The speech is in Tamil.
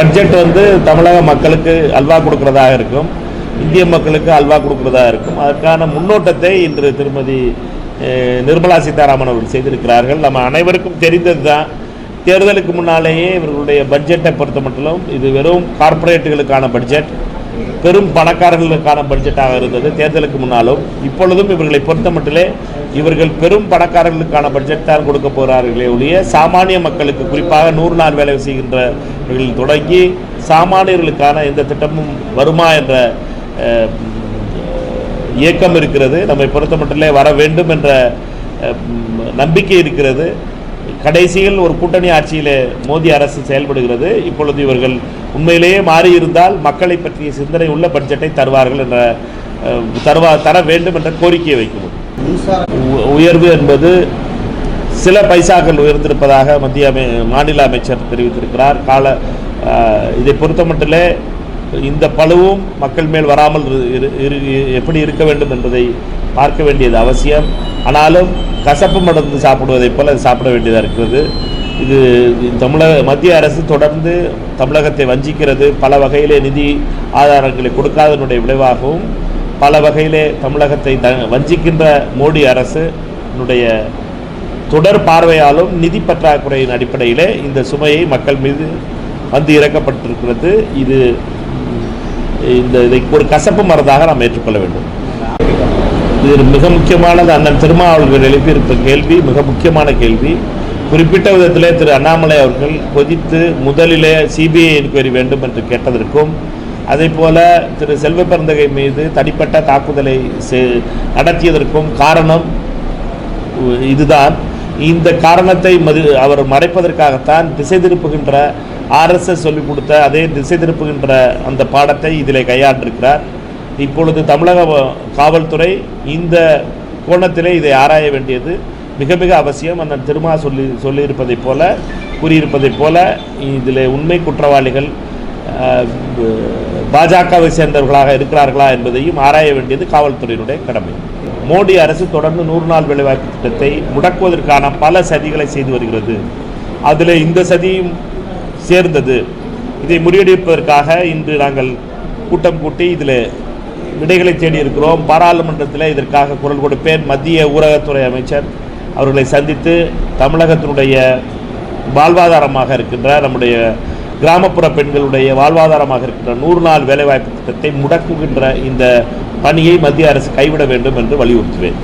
பட்ஜெட் வந்து தமிழக மக்களுக்கு அல்வா கொடுக்கறதாக இருக்கும் இந்திய மக்களுக்கு அல்வா கொடுக்கறதா இருக்கும். அதற்கான முன்னோட்டத்தை இன்று திருமதி நிர்மலா சீதாராமன் அவர்கள் செய்திருக்கிறார்கள். நம்ம அனைவருக்கும் தெரிந்தது தான் தேர்தலுக்கு முன்னாலேயே இவர்களுடைய பட்ஜெட்டை பொறுத்த மட்டும் இது வெறும் கார்ப்பரேட்டுகளுக்கான பட்ஜெட். பெரும் பணக்காரர்களுக்கான பட்ஜெட்டாக இருந்தது. தேர்தலுக்கு முன்னாலும் இப்பொழுதும் இவர்களை பொறுத்தமட்டிலே இவர்கள் பெரும் பணக்காரர்களுக்கான பட்ஜெட் தான் கொடுக்க போகிறார்களே ஒழிய சாமானிய மக்களுக்கு குறிப்பாக நூறு நாள் வேலை செய்கின்றவர்கள் தொடங்கி சாமானியர்களுக்கான எந்த திட்டமும் வருமா என்ற இயக்கம் இருக்கிறது. நம்மை பொறுத்தமட்டிலே வர வேண்டும் என்ற நம்பிக்கை இருக்கிறது. கடைசியில் ஒரு கூட்டணி ஆட்சியிலே மோடி அரசு செயல்படுகிறது. இப்பொழுது இவர்கள் உண்மையிலேயே மாறியிருந்தால் மக்களை பற்றிய சிந்தனை உள்ள பட்ஜெட்டை தருவார்கள் என்ற தருவா தர வேண்டும் என்ற கோரிக்கையை வைக்கணும் உயர்வு என்பது சில பைசாக்கள் உயர்ந்திருப்பதாக மத்திய அமை மாநில அமைச்சர் தெரிவித்திருக்கிறார். கால இதை பொறுத்தமட்டிலே இந்த பழுவும் மக்கள் மேல் வராமல் இரு- எப்படி இருக்க வேண்டும் என்பதை பார்க்க வேண்டியது அவசியம். ஆனாலும் கசப்பு மருந்து சாப்பிடுவதைப் போல் அது சாப்பிட வேண்டியதாக இருக்கிறது. இது தமிழக மத்திய அரசு தொடர்ந்து தமிழகத்தை வஞ்சிக்கிறது. பல வகையிலே நிதி ஆதாரங்களை கொடுக்காதனுடைய விளைவாகவும் பல வகையிலே தமிழகத்தை த வஞ்சிக்கின்ற மோடி அரசுனுடைய தொடர் பார்வையாலும் நிதி பற்றாக்குறையின் அடிப்படையிலே இந்த சுமையை மக்கள் மீது வந்து இறக்கப்பட்டிருக்கிறது. இது இந்த இதை ஒரு கசப்பு மருந்தாக நாம் ஏற்றுக்கொள்ள வேண்டும். இது மிக முக்கியமானது. அண்ணன் திருமாவளவர்கள் எழுப்பியிருப்ப கேள்வி மிக முக்கியமான கேள்வி. குறிப்பிட்ட விதத்திலே திரு அண்ணாமலை அவர்கள் கொதித்து முதலிலே சிபிஐ என்கொயரி வேண்டும் என்று கேட்டதற்கும் அதே போல திரு செல்வ பெருந்தகை மீது தனிப்பட்ட தாக்குதலை செ- நடத்தியதற்கும் காரணம் இதுதான். இந்த காரணத்தை மது அவர் மறைப்பதற்காகத்தான் திசை திருப்புகின்ற ஆர்எஸ்எஸ் சொல்லிக் கொடுத்த அதே திசை திருப்புகின்ற அந்த பாடத்தை இதில் கையாண்டிருக்கிறார். இப்பொழுது தமிழக காவல்துறை இந்த கோணத்திலே இதை ஆராய வேண்டியது மிக மிக அவசியம். அந்த திருமா சொல்லி சொல்லியிருப்பதைப் போல கூறியிருப்பதைப் போல இதில் உண்மை குற்றவாளிகள் பாஜகவை சேர்ந்தவர்களாக இருக்கிறார்களா என்பதையும் ஆராய வேண்டியது காவல்துறையினுடைய கடமை. மோடி அரசு தொடர்ந்து நூறு நாள் வேலைவாய்ப்பு திட்டத்தை முடக்குவதற்கான பல சதிகளை செய்து வருகிறது. அதில் இந்த சதியும் சேர்ந்தது. இதை முறியடிப்பதற்காக இன்று நாங்கள் கூட்டம் கூட்டி இதில் விடைகளை தேடி இருக்கிறோம். பாராளுமன்றத்தில் இதற்காக குரல் கொடுப்பேன். மத்திய ஊரகத்துறை அமைச்சர் அவர்களை சந்தித்து தமிழகத்தினுடைய வாழ்வாதாரமாக இருக்கின்ற நம்முடைய கிராமப்புற பெண்களுடைய வாழ்வாதாரமாக இருக்கின்ற நூறு நாள் வேலைவாய்ப்பு திட்டத்தை முடக்குகின்ற இந்த பணியை மத்திய அரசு கைவிட வேண்டும் என்று வலியுறுத்துவேன்.